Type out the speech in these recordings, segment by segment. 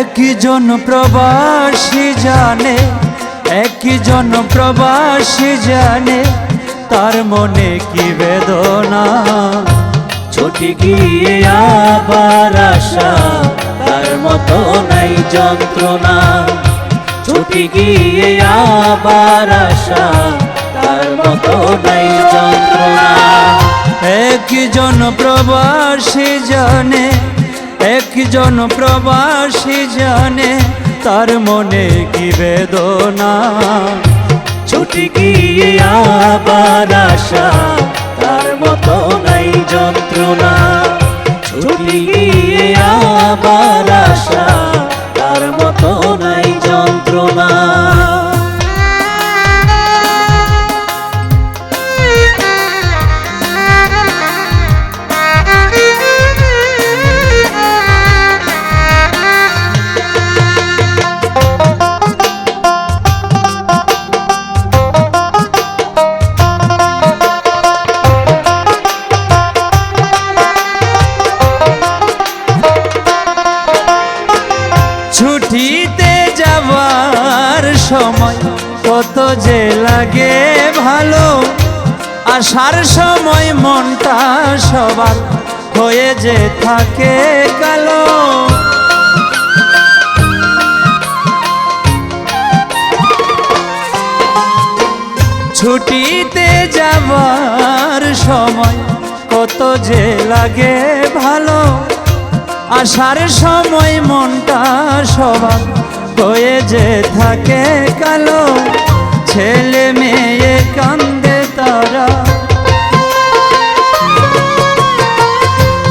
একজন প্রবাসী জানে, একজন প্রবাসী জানে তার মনে কি বেদনা। ছুটি গিয়ে আবার আসা, তার মতো নাই যন্ত্রণা। ছুটি গিয়ে আবার আসা, তার মতো নাই যন্ত্রণা। একজন প্রবাসী জানে একজন প্রবাসী জানে তার মনে কি বেদনা। ছুটি গিয়ে আবার আশা তার মতো নাই যন্ত্রণা। ছুটি গিয়ে আবার আসা সময় কত যে লাগে ভালো। আসার সময় মনটা সবার হয়ে যে থাকে কালো। ছুটিতে যাবার সময় কত যে লাগে ভালো। আসার সময় মনটা সবার হয়ে যে থাকে কালো, ছেলে মেয়ে কান্দে তারা।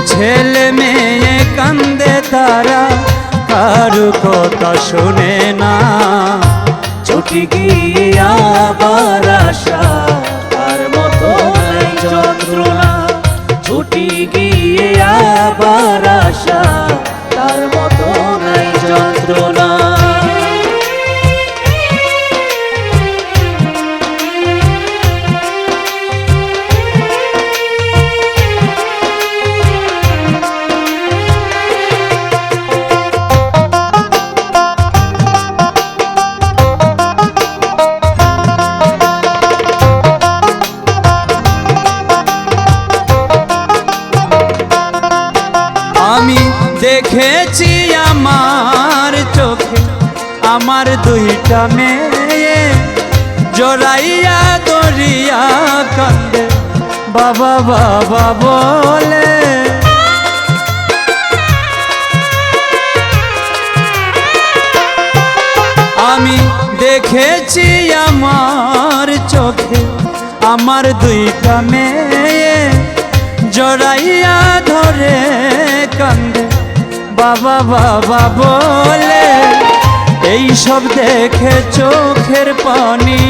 ছেলে মেয়ে কান্দে তারা, কারু কথা শুনে না। ছুটি গিয়ে দেখেছি আমার চোখে, আমার দুইটা মেয়ে। জড়াইয়া দরিয়া কান্দে, বাবা বাবা বলে। আমি দেখেছি আমার চোখে, আমার দুইটা মেয়ে। জড়াইয়া ধরে কান্দে বাবা বাবা বলে, এই সব দেখে চোখের পানি।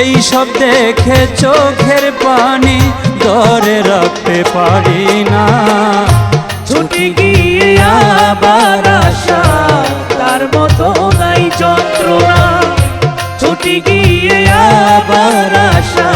এই সব দেখে চোখের পানি ধরে রাখতে পারি না। ছুটি গিয়ে আবার আসা, তার মতো নাই যন্ত্রণা। ছুটি গিয়ে আবার আসা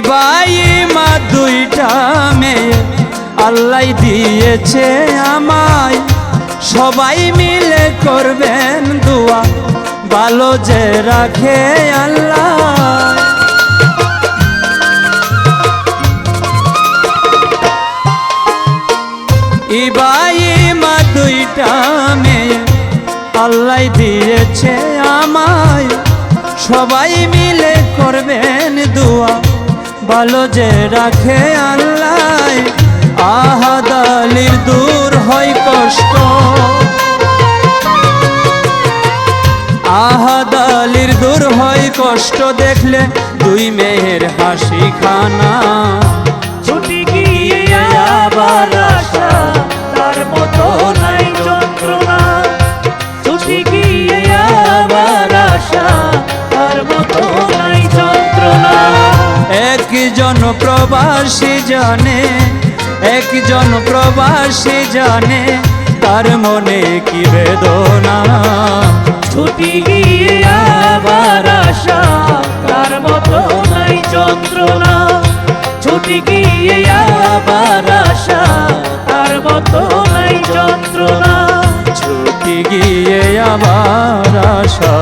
ইবাই মা দুইটা মেয়ে। আল্লাহ দিয়েছে আমায়। সবাই মিলে করবেন দুয়া। ভালো যে রাখে আল্লাহ। ইবাই মা দুইটা মেয়ে। আল্লাহ দিয়েছে আমায়। সবাই মিলে করবেন দুয়া। ভালো যে রাখে আল্লাহ আহাদালির দূর হয় কষ্ট। আহাদালির দূর হয় কষ্ট দেখলে দুই মেয়ের হাসি খানা একজন প্রবাসী জানে একজন প্রবাসী জানে তার মনে কি বেদনা। ছুটি গিয়ে আবার আসা তার মতো নাই যন্ত্রণা ছুটি গিয়ে আবার আসা তার মতো নাই যন্ত্রণা ছুটি গিয়ে আবার মতো